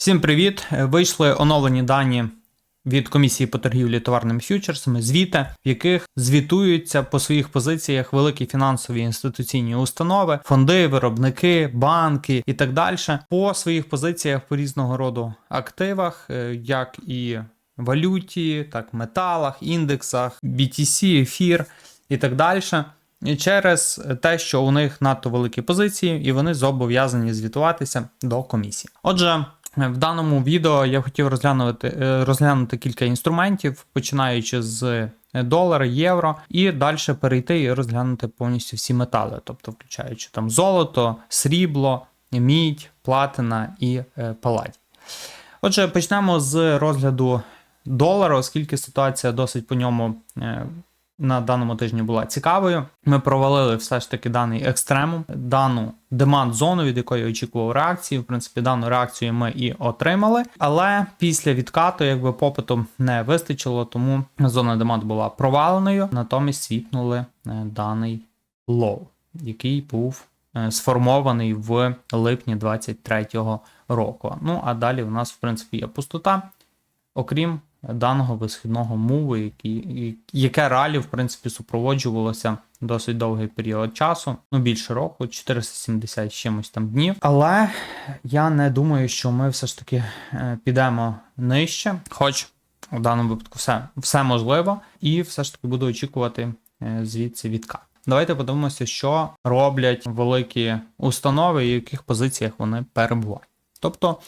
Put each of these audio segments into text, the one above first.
Всім привіт! Вийшли оновлені дані від комісії по торгівлі товарними фьючерсами, звіти, в яких звітуються по своїх позиціях великі фінансові інституційні установи, фонди, виробники, банки і так далі, по своїх позиціях по різного роду активах, е, як і валюті, так металах, індексах, BTC, ефір і так далі. Через те, що у них надто великі позиції, і вони зобов'язані звітуватися до комісії. Отже, в даному відео я хотів розглянути, е, розглянути кілька інструментів, починаючи з долара, євро, і далі перейти і розглянути повністю всі метали, тобто включаючи там золото, срібло, мідь, платина і е, паладій. Отже, почнемо з розгляду долара, оскільки ситуація досить по ньому е, на даному тижні була цікавою. Ми провалили все ж таки даний екстремум, дану демант зону, від якої очікував реакції. В принципі, дану реакцію ми і отримали. Але після відкату, якби попиту не вистачило, тому зона демант була проваленою. Натомість світнули е, даний лоу, який був е, сформований в липні 23-го року. Ну а далі у нас, в принципі, є пустота, окрім даного висхідного муву, який, яке ралі, в принципі, супроводжувалося досить довгий період часу, ну більше року, 470 чимось там днів. Але я не думаю, що ми все ж таки е, підемо нижче, хоч у даному випадку все, все можливо, і все ж таки буду очікувати е, звідси відкат. Давайте подивимося, що роблять великі установи і в яких позиціях вони перебувають. Тобто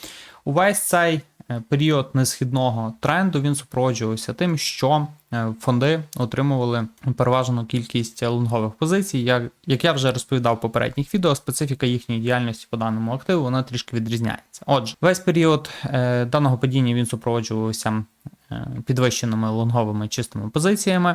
увесь цей період несхідного тренду він супроводжувався тим, що е, фонди отримували переважну кількість лонгових позицій. Як, як я вже розповідав в попередніх відео, специфіка їхньої діяльності по даному активу вона трішки відрізняється. Отже, весь період е, даного падіння він супроводжувався е, підвищеними лонговими чистими позиціями.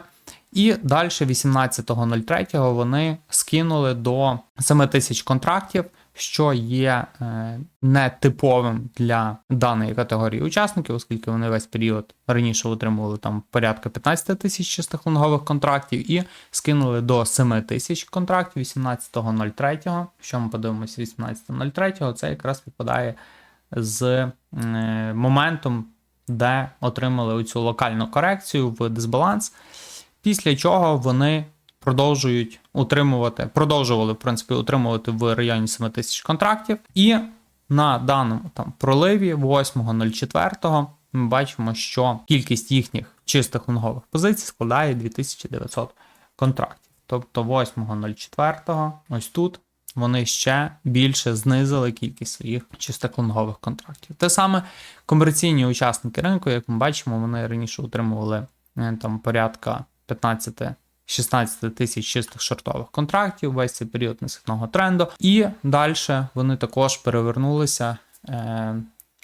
І далі, 18.03, вони скинули до 7 тисяч контрактів що є е, нетиповим для даної категорії учасників, оскільки вони весь період раніше отримували там порядка 15 тисяч чистих лонгових контрактів і скинули до 7 тисяч контрактів 18.03. Що ми подивимося 18.03, це якраз випадає з е, моментом, де отримали оцю локальну корекцію в дисбаланс, після чого вони продовжують утримувати, продовжували, в принципі, утримувати в районі 7 тисяч контрактів. І на даному там проливі 8.04 ми бачимо, що кількість їхніх чистих лонгових позицій складає 2900 контрактів. Тобто 8.04, ось тут. Вони ще більше знизили кількість своїх чистих лонгових контрактів. Те саме комерційні учасники ринку, як ми бачимо, вони раніше утримували е, там порядка 15 16 тисяч чистих шортових контрактів, весь цей період несхідного тренду. І далі вони також перевернулися, е,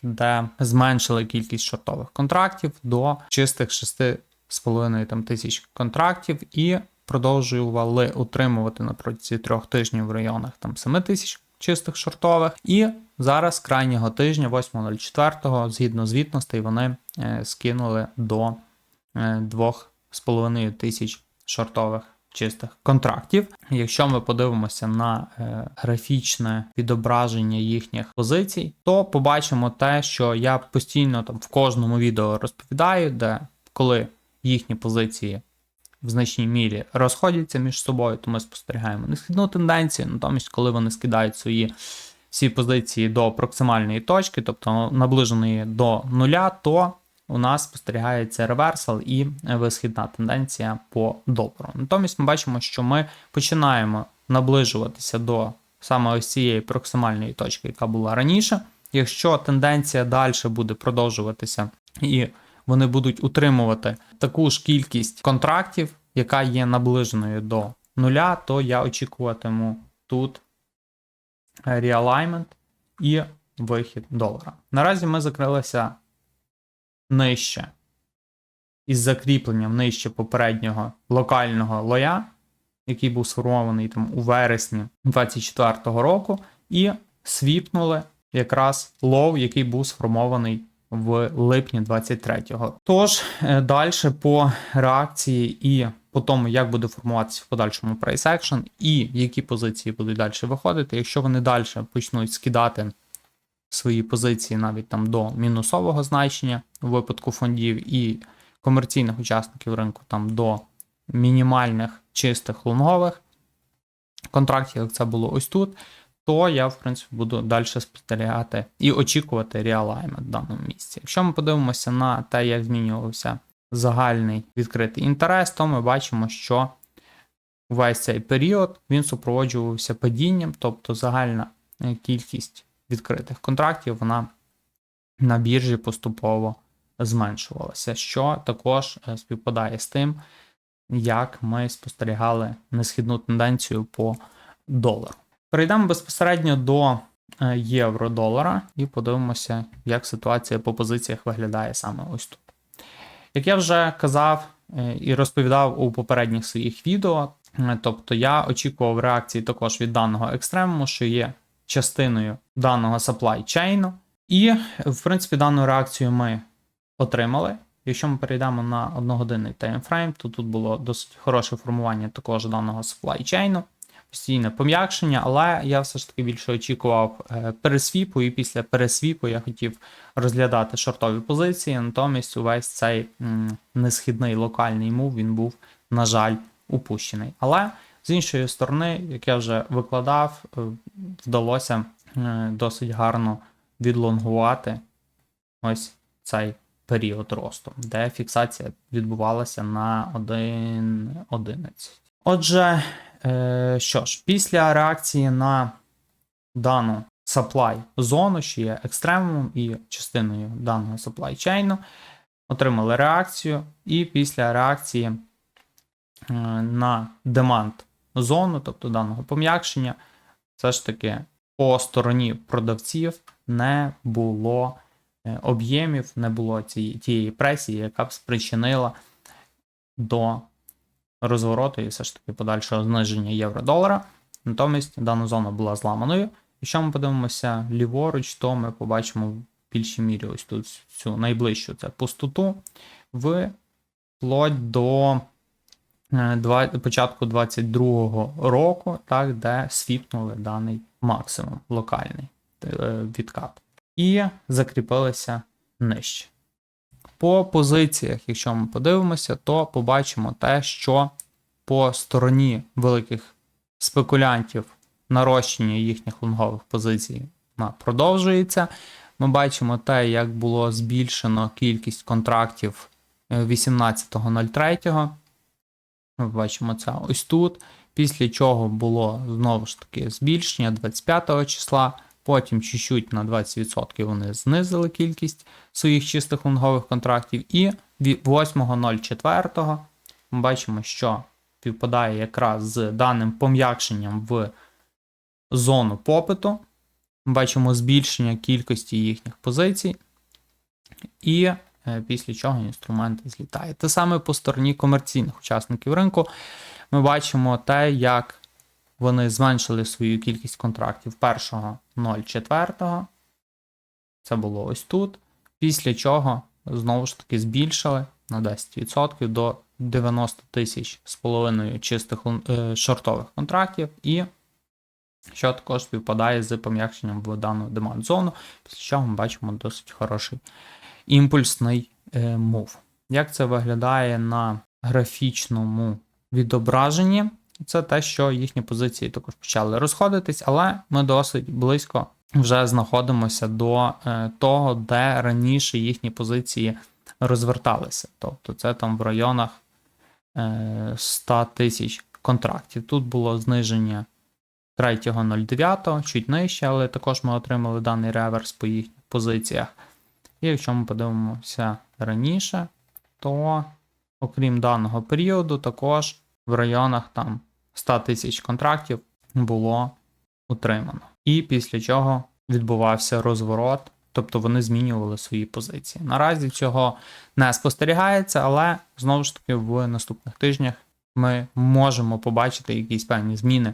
де зменшили кількість шортових контрактів до чистих 6,5 там, тисяч контрактів і продовжували утримувати на протязі трьох тижнів в районах там 7 тисяч чистих шортових. І зараз крайнього тижня, 8.04, згідно звітностей, вони е, скинули до е, 2,5 тисяч шортових чистих контрактів. Якщо ми подивимося на е, графічне відображення їхніх позицій, то побачимо те, що я постійно там в кожному відео розповідаю, де коли їхні позиції в значній мірі розходяться між собою, то ми спостерігаємо несхідну тенденцію, натомість, коли вони скидають свої всі позиції до проксимальної точки, тобто наближеної до нуля, то у нас спостерігається реверсал і висхідна тенденція по долару. Натомість ми бачимо, що ми починаємо наближуватися до саме ось цієї проксимальної точки, яка була раніше. Якщо тенденція далі буде продовжуватися і вони будуть утримувати таку ж кількість контрактів, яка є наближеною до нуля, то я очікуватиму тут реалаймент і вихід долара. Наразі ми закрилися нижче із закріпленням нижче попереднього локального лоя, який був сформований там у вересні 2024 року, і свіпнули якраз лоу, який був сформований в липні 23-го. Тож, е, далі по реакції і по тому, як буде формуватися в подальшому action і які позиції будуть далі виходити, якщо вони далі почнуть скидати свої позиції навіть там до мінусового значення у випадку фондів і комерційних учасників ринку там до мінімальних чистих лонгових контрактів, як це було ось тут, то я, в принципі, буду далі спостерігати і очікувати реалаймент в даному місці. Якщо ми подивимося на те, як змінювався загальний відкритий інтерес, то ми бачимо, що весь цей період він супроводжувався падінням, тобто загальна е, кількість відкритих контрактів вона на біржі поступово зменшувалася, що також е, співпадає з тим, як ми спостерігали несхідну тенденцію по долару. Перейдемо безпосередньо до е, євро-долара і подивимося, як ситуація по позиціях виглядає саме ось тут. Як я вже казав е, і розповідав у попередніх своїх відео, тобто я очікував реакції також від даного екстремуму, що є частиною даного supply chain. І, в принципі, дану реакцію ми отримали. Якщо ми перейдемо на одногодинний таймфрейм, то тут було досить хороше формування також даного supply chain, постійне пом'якшення, але я все ж таки більше очікував е, пересвіпу, і після пересвіпу я хотів розглядати шортові позиції. Натомість увесь цей несхідний локальний мув він був, на жаль, упущений. Але з іншої сторони, як я вже викладав, е, вдалося е, досить гарно відлонгувати ось цей період росту, де фіксація відбувалася на 1.11. Отже, е, що ж, після реакції на дану supply зону, що є екстремумом і частиною даного supply chain, отримали реакцію, і після реакції на demand зону, тобто даного пом'якшення, все ж таки по стороні продавців не було е, об'ємів, не було цієї, тієї пресії, яка б спричинила до розвороту і все ж таки подальшого зниження євро-долара. Натомість дана зона була зламаною. Якщо ми подивимося ліворуч, то ми побачимо в більшій мірі ось тут цю найближчу це пустоту вплоть до початку 22-го року, так, де свіпнули даний максимум локальний е, відкат. І закріпилися нижче. По позиціях, якщо ми подивимося, то побачимо те, що по стороні великих спекулянтів нарощення їхніх лонгових позицій продовжується. Ми бачимо те, як було збільшено кількість контрактів е, 18.03. Ми бачимо це ось тут. Після чого було знову ж таки збільшення 25 числа. Потім чуть-чуть на 20% вони знизили кількість своїх чистих лонгових контрактів. І 8.04 ми бачимо, що співпадає якраз з даним пом'якшенням в зону попиту. Ми бачимо збільшення кількості їхніх позицій, і після чого інструмент злітає. Те саме по стороні комерційних учасників ринку. Ми бачимо те, як вони зменшили свою кількість контрактів 1.04. Це було ось тут. Після чого знову ж таки збільшили на 10% до 90 тисяч з половиною чистих е, шортових контрактів, і що також співпадає з пом'якшенням в дану деманд зону, після чого ми бачимо досить хороший імпульсний е, мув. Як це виглядає на графічному відображенні? Це те, що їхні позиції також почали розходитись, але ми досить близько вже знаходимося до е, того, де раніше їхні позиції розверталися. Тобто це там в районах е, 100 тисяч контрактів. Тут було зниження 3.09, чуть нижче, але також ми отримали даний реверс по їхніх позиціях. І якщо ми подивимося раніше, то окрім даного періоду, також в районах там 100 тисяч контрактів було утримано. І після чого відбувався розворот, тобто вони змінювали свої позиції. Наразі цього не спостерігається, але знову ж таки в наступних тижнях ми можемо побачити якісь певні зміни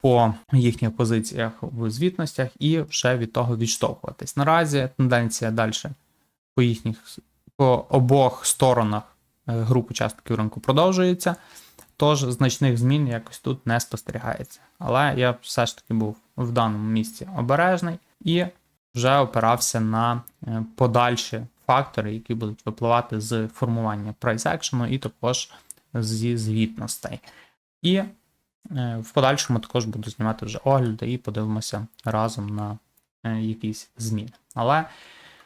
по їхніх позиціях в звітностях і вже від того відштовхуватись. Наразі тенденція далі по їхніх по обох сторонах е, груп учасників ринку продовжується. Тож значних змін якось тут не спостерігається. Але я все ж таки був в даному місці обережний і вже опирався на е, подальші фактори, які будуть випливати з формування прайс екшену і також зі звітностей. І в подальшому також буду знімати вже огляди і подивимося разом на е, якісь зміни. Але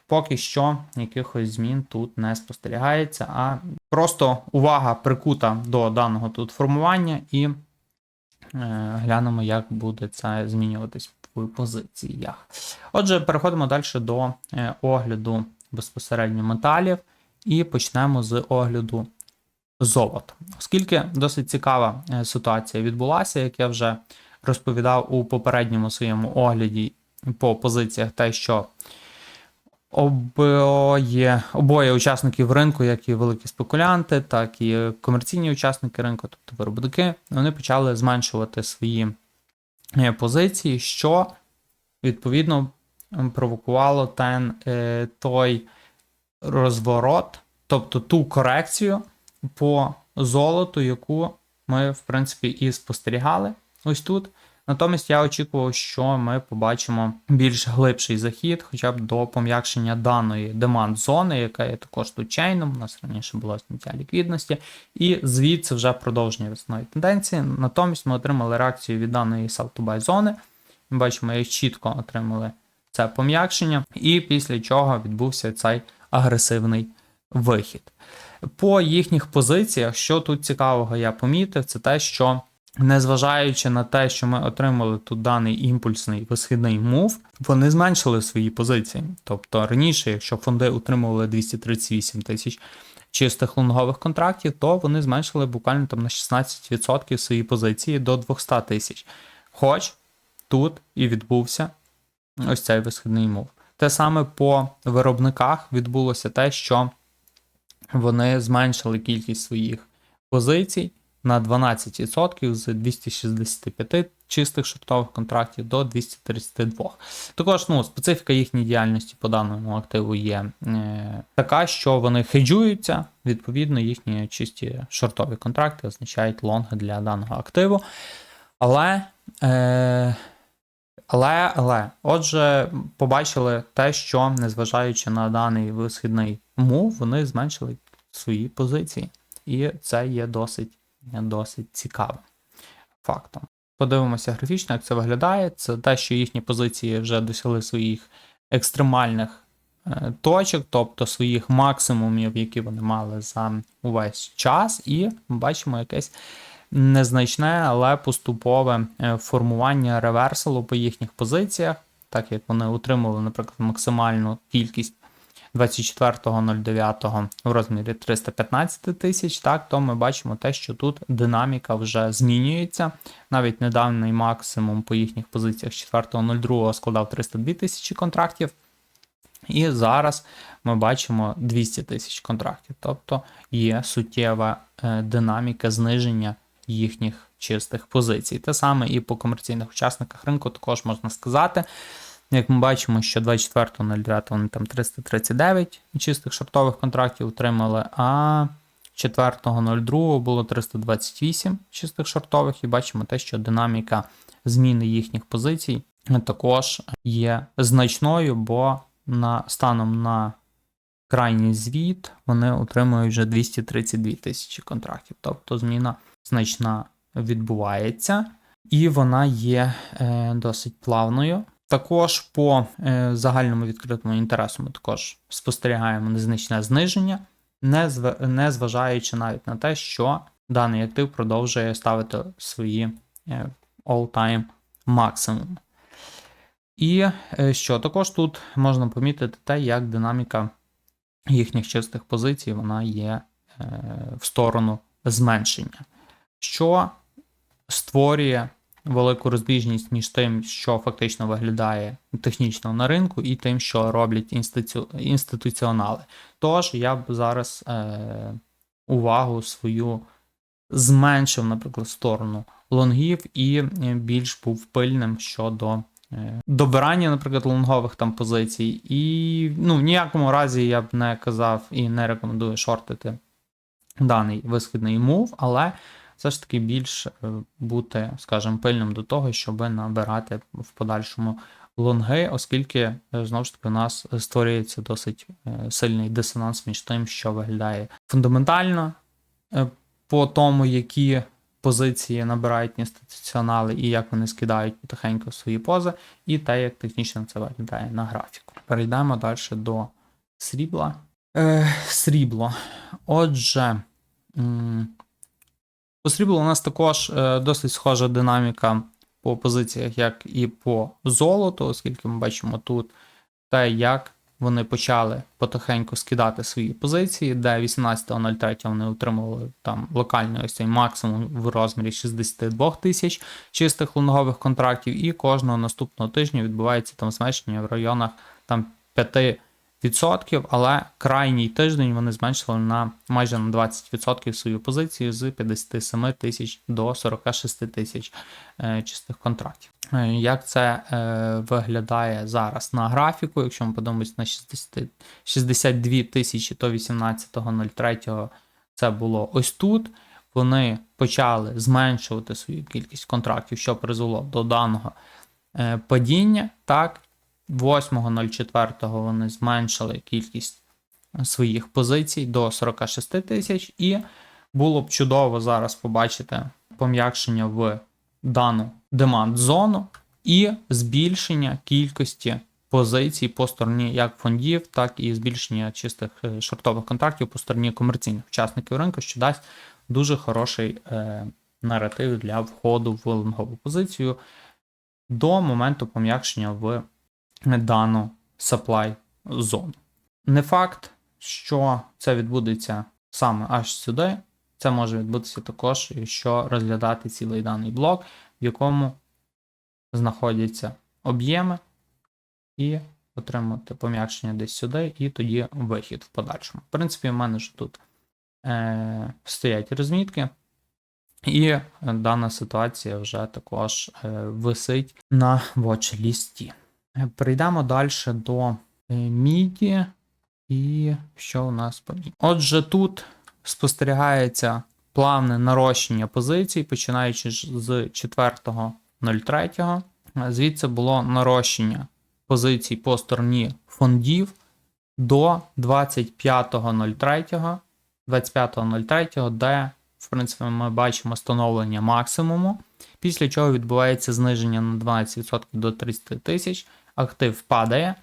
поки що якихось змін тут не спостерігається, а просто увага прикута до даного тут формування, і е, глянемо, як буде це змінюватись в позиціях. Отже, переходимо далі до е, огляду безпосередньо металів, і почнемо з огляду золота. Оскільки досить цікава е, ситуація відбулася, як я вже розповідав у попередньому своєму огляді по позиціях, те, що обоє, обоє учасників ринку, як і великі спекулянти, так і комерційні учасники ринку, тобто виробники, вони почали зменшувати свої е, позиції, що відповідно провокувало е, той розворот, тобто ту корекцію по золоту, яку ми, в принципі, і спостерігали ось тут. Натомість я очікував, що ми побачимо більш глибший захід, хоча б до пом'якшення даної деманд зони, яка є також тут чейном. У нас раніше було зняття ліквідності, і звідси вже продовження весної тенденції. Натомість ми отримали реакцію від даної sell-to-buy зони. Ми бачимо, як чітко отримали це пом'якшення, і після чого відбувся цей агресивний вихід. По їхніх позиціях, що тут цікавого я помітив, це те, що незважаючи на те, що ми отримали тут даний імпульсний висхідний мув, вони зменшили свої позиції. Тобто раніше, якщо фонди утримували 238 тисяч чистих лонгових контрактів, то вони зменшили буквально там на 16% свої позиції до 200 тисяч. Хоч тут і відбувся ось цей висхідний мув. Те саме по виробниках відбулося те, що вони зменшили кількість своїх позицій на 12% з 265 чистих шортових контрактів до 232. Також ну, специфіка їхньої діяльності по даному активу є е, така, що вони хеджуються, відповідно, їхні чисті шортові контракти означають лонги для даного активу. Але. Е, але, але, отже, побачили те, що незважаючи на даний висхідний мув, вони зменшили свої позиції. І це є досить, досить цікавим фактом. Подивимося графічно, як це виглядає. Це те, що їхні позиції вже досягли своїх екстремальних е, точок, тобто своїх максимумів, які вони мали за увесь час, і бачимо якесь незначне, але поступове е, формування реверсалу по їхніх позиціях, так як вони утримували, наприклад, максимальну кількість 24.09 в розмірі 315 тисяч, так, то ми бачимо те, що тут динаміка вже змінюється. Навіть недавній максимум по їхніх позиціях 4.02 складав 302 тисячі контрактів. І зараз ми бачимо 200 тисяч контрактів. Тобто є суттєва е, динаміка зниження їхніх чистих позицій. Те саме і по комерційних учасниках ринку також можна сказати. Як ми бачимо, що 24.09 вони там 339 чистих шортових контрактів отримали, а 4.02 було 328 чистих шортових, і бачимо те, що динаміка зміни їхніх позицій також є значною, бо на, станом на крайній звіт вони отримують вже 232 тисячі контрактів. Тобто зміна значна відбувається, і вона є е, досить плавною. Також по е, загальному відкритому інтересу ми також спостерігаємо незначне зниження, не, зв... не зважаючи навіть на те, що даний актив продовжує ставити свої е, all-time максимум. І що також тут можна помітити те, як динаміка їхніх чистих позицій вона є в сторону зменшення, що створює велику розбіжність між тим, що фактично виглядає технічно на ринку, і тим, що роблять інститу... інституціонали. Тож я б зараз е... увагу свою зменшив, наприклад, сторону лонгів і більш був пильним щодо. е, Добирання, наприклад, лонгових там позицій, і ну, в ніякому разі я б не казав і не рекомендую шортити даний висхідний мув, але все ж таки більш е, бути, скажімо, пильним до того, щоб набирати в подальшому лонги, оскільки е, знову ж таки у нас створюється досить е, сильний дисонанс між тим, що виглядає фундаментально по тому, які позиції набирають інституціонали і як вони скидають потихеньку свої пози, і те, як технічно це виглядає на графіку. Перейдемо далі до срібла. Е, срібло. Отже, по сріблу у нас також е, досить схожа динаміка по позиціях, як і по золоту, оскільки ми бачимо тут те, як вони почали потихеньку скидати свої позиції, де 18.03 вони отримували там локальний ось цей максимум в розмірі 62 тисяч чистих лонгових контрактів, і кожного наступного тижня відбувається там зменшення в районах там 5%, але крайній тиждень вони зменшили на майже на 20% свою позицію з 57 тисяч до 46 тисяч е, чистих контрактів. Е, Як це е, виглядає зараз на графіку? Якщо ми подивимось на 60, 62 тисячі, то 18.03 це було ось тут. Вони почали зменшувати свою кількість контрактів, що призвело до даного падіння. Так, 8.04 вони зменшили кількість своїх позицій до 46 тисяч, і було б чудово зараз побачити пом'якшення в дану деманд зону і збільшення кількості позицій по стороні як фондів, так і збільшення чистих е, шортових контрактів по стороні комерційних учасників ринку, що дасть дуже хороший е, наратив для входу в лонгову позицію до моменту пом'якшення в дану supply зону. Не факт, що це відбудеться саме аж сюди. Це може відбутися також, якщо розглядати цілий даний блок, в якому знаходяться об'єми, і отримати пом'якшення десь сюди, і тоді вихід в подальшому. В принципі, в мене ж тут е, стоять розмітки, і дана ситуація вже також е, висить на watch-лісті. Е, Перейдемо далі до е, міді. І що у нас по міді? Отже, тут спостерігається плавне нарощення позицій, починаючи з 4.03. Звідси було нарощення позицій по стороні фондів до 25.03, 25.03, де, в принципі, ми бачимо становлення максимуму, після чого відбувається зниження на 12% до 30 тисяч, актив падає,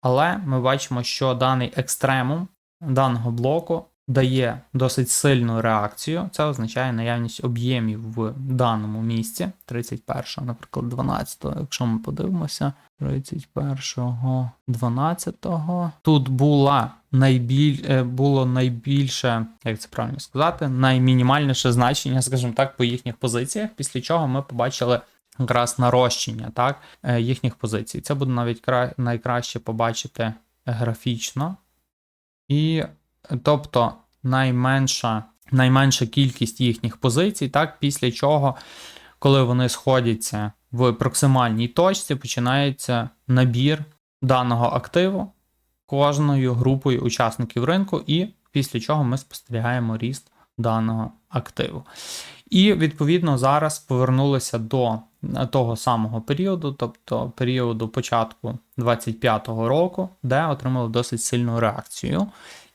але ми бачимо, що даний екстремум даного блоку дає досить сильну реакцію. Це означає наявність об'ємів в даному місці. 31, наприклад, 12, якщо ми подивимося, 31, 12. Тут була найбіль... е, було найбільше, як це правильно сказати, наймінімальніше значення, скажімо так, по їхніх позиціях, після чого ми побачили. Якраз нарощення так, е, їхніх позицій. Це буде навіть кра... найкраще побачити графічно. І тобто найменша, найменша кількість їхніх позицій, так, після чого, коли вони сходяться в проксимальній точці, починається набір даного активу кожною групою учасників ринку, і після чого ми спостерігаємо ріст даного активу. І відповідно зараз повернулися до того самого періоду, тобто періоду початку 2025 року, де отримали досить сильну реакцію.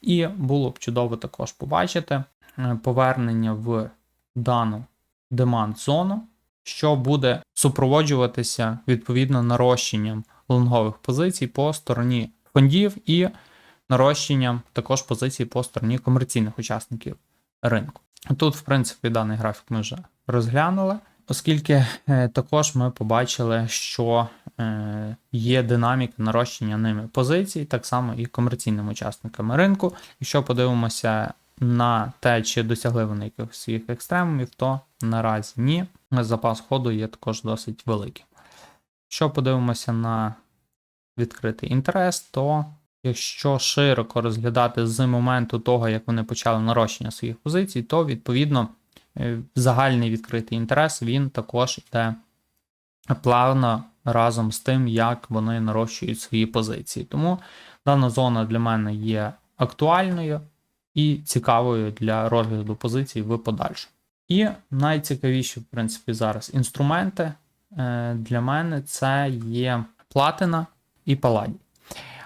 І було б чудово також побачити е, повернення в дану деманд-зону, що буде супроводжуватися відповідно нарощенням лонгових позицій по стороні фондів і нарощенням також позицій по стороні комерційних учасників ринку. Тут, в принципі, даний графік ми вже розглянули, оскільки е, також ми побачили, що е, є динаміка нарощення ними позицій, так само і комерційними учасниками ринку. Якщо подивимося на те, чи досягли вони якихось своїх екстремумів, то наразі ні. Запас ходу є також досить великим. Якщо подивимося на відкритий інтерес, то якщо широко розглядати з моменту того, як вони почали нарощення своїх позицій, то відповідно загальний відкритий інтерес він також йде плавно разом з тим, як вони нарощують свої позиції. Тому дана зона для мене є актуальною і цікавою для розгляду позицій в подальшому. І найцікавіші, в принципі, зараз інструменти е, для мене це є платина і паладій.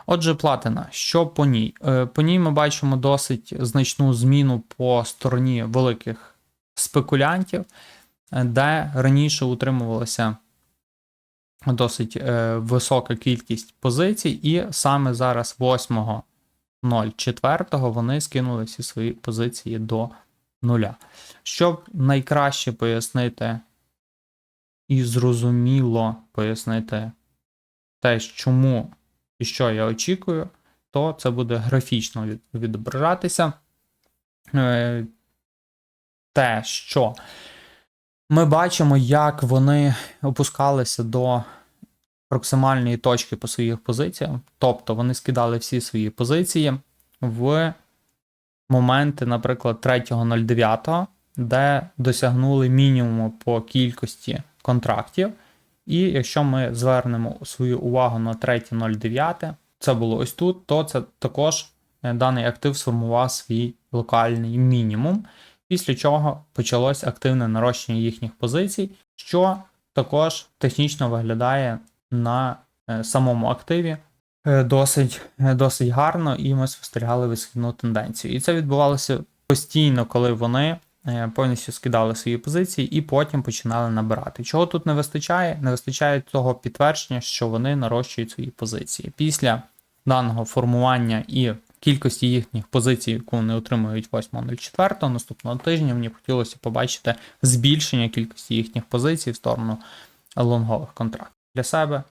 Отже, платина, що по ній? Е, По ній ми бачимо досить значну зміну по стороні великих спекулянтів, е, де раніше утримувалася досить е, висока кількість позицій, і саме зараз 8.04 вони скинули всі свої позиції до нуля. Щоб найкраще пояснити і зрозуміло пояснити те, чому і що я очікую, то це буде графічно відображатися. Е, Те, що ми бачимо, як вони опускалися до проксимальної точки по своїх позиціях. Тобто вони скидали всі свої позиції в моменти, наприклад, 3.09, де досягнули мінімуму по кількості контрактів. І якщо ми звернемо свою увагу на 3.09, це було ось тут, то це також е, даний актив сформував свій локальний мінімум, після чого почалось активне нарощення їхніх позицій, що також технічно виглядає на е, самому активі е, досить, е, досить гарно, і ми спостерігали висхідну тенденцію. І це відбувалося постійно, коли вони повністю скидали свої позиції і потім починали набирати. Чого тут не вистачає? Не вистачає того підтвердження, що вони нарощують свої позиції. Після даного формування і кількості їхніх позицій, яку вони отримують 8.04 наступного тижня, мені хотілося побачити збільшення кількості їхніх позицій в сторону лонгових контрактів. Для себе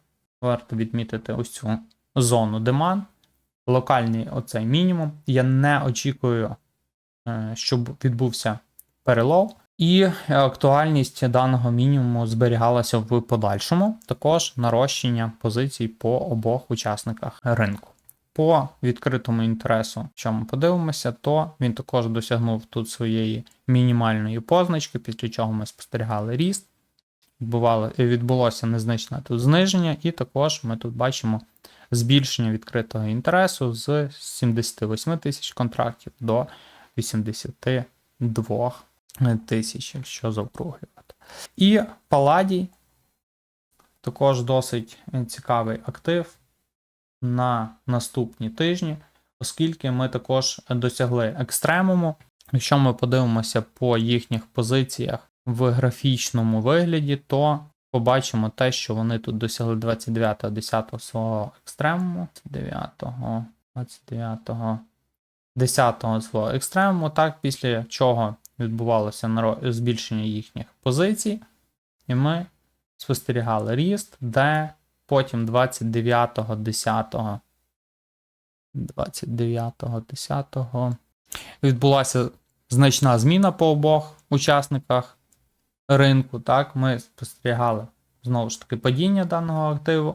варто відмітити ось цю зону деман, локальний оцей мінімум. Я не очікую, е, щоб відбувся перелов. І актуальність даного мінімуму зберігалася в подальшому, також нарощення позицій по обох учасниках ринку. По відкритому інтересу, що ми подивимося, то він також досягнув тут своєї мінімальної позначки, після чого ми спостерігали ріст. Відбулося незначне тут зниження, і також ми тут бачимо збільшення відкритого інтересу з 78 тисяч контрактів до 82 тисяч, якщо заокруглювати. І Паладій також досить цікавий актив на наступні тижні, оскільки ми також досягли екстремуму. Якщо ми подивимося по їхніх позиціях в графічному вигляді, то побачимо те, що вони тут досягли 29-го 10 свого екстремуму, 29-го, 29-го, 10-го свого екстремуму, так, після чого відбувалося збільшення їхніх позицій, і ми спостерігали ріст, де потім 29-го 10-го 29-го 10-го відбулася значна зміна по обох учасниках ринку. Так, ми спостерігали знову ж таки падіння даного активу,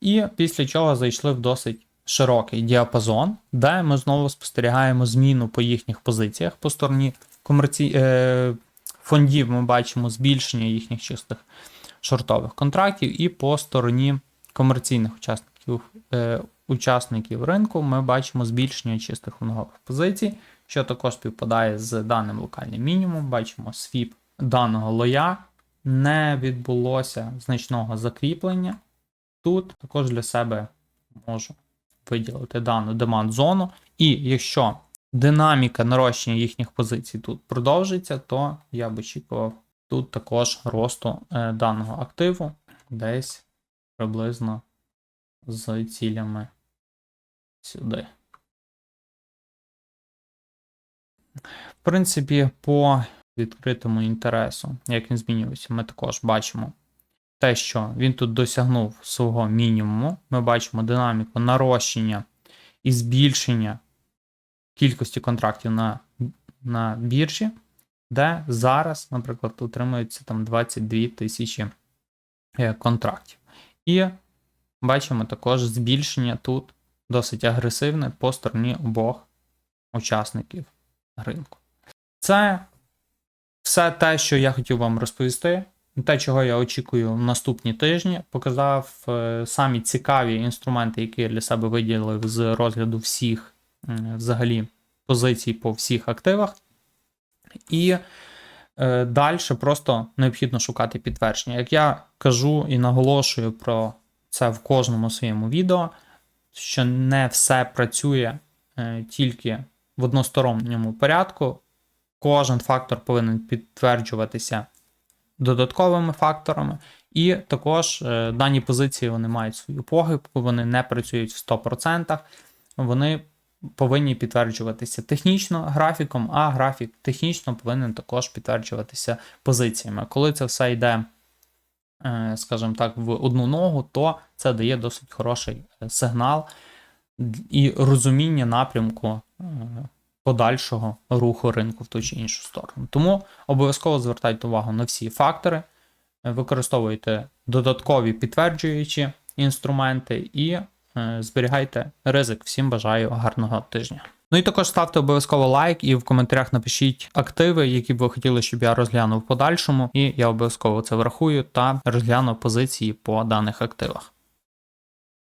і після чого зайшли в досить широкий діапазон, де ми знову спостерігаємо зміну по їхніх позиціях по стороні комерці... е... фондів. Ми бачимо збільшення їхніх чистих шортових контрактів, і по стороні комерційних учасників е... учасників ринку ми бачимо збільшення чистих лонгових позицій, що також співпадає з даним локальним мінімумом. Бачимо свіп даного лоя. Не відбулося значного закріплення. Тут також для себе можу виділити дану демант зону. І якщо динаміка нарощення їхніх позицій тут продовжиться, то я б очікував тут також росту е, даного активу десь приблизно з цілями сюди. В принципі, по відкритому інтересу, як він змінюється, ми також бачимо те, що він тут досягнув свого мінімуму. Ми бачимо динаміку нарощення і збільшення кількості контрактів на, на біржі, де зараз, наприклад, утримується там 22 тисячі е, контрактів. І бачимо також збільшення тут досить агресивне по стороні обох учасників ринку. Це все те, що я хотів вам розповісти. Те, чого я очікую в наступні тижні, показав е, самі цікаві інструменти, які я для себе виділив з розгляду всіх взагалі позицій по всіх активах. І далі просто необхідно шукати підтвердження. Як я кажу і наголошую про це в кожному своєму відео, що не все працює е, тільки в односторонньому порядку. Кожен фактор повинен підтверджуватися додатковими факторами, і також е, дані позиції вони мають свою похибку, вони не працюють в 100%, вони повинні підтверджуватися технічно графіком, а графік технічно повинен також підтверджуватися позиціями. Коли це все йде, е, скажімо так, в одну ногу, то це дає досить хороший е, сигнал і розуміння напрямку е, подальшого руху ринку в ту чи іншу сторону. Тому обов'язково звертайте увагу на всі фактори, використовуйте додаткові підтверджуючі інструменти і зберігайте ризик. Всім бажаю гарного тижня. Ну і також ставте обов'язково лайк і в коментарях напишіть активи, які б ви хотіли, щоб я розглянув подальшому, і я обов'язково це врахую та розгляну позиції по даних активах.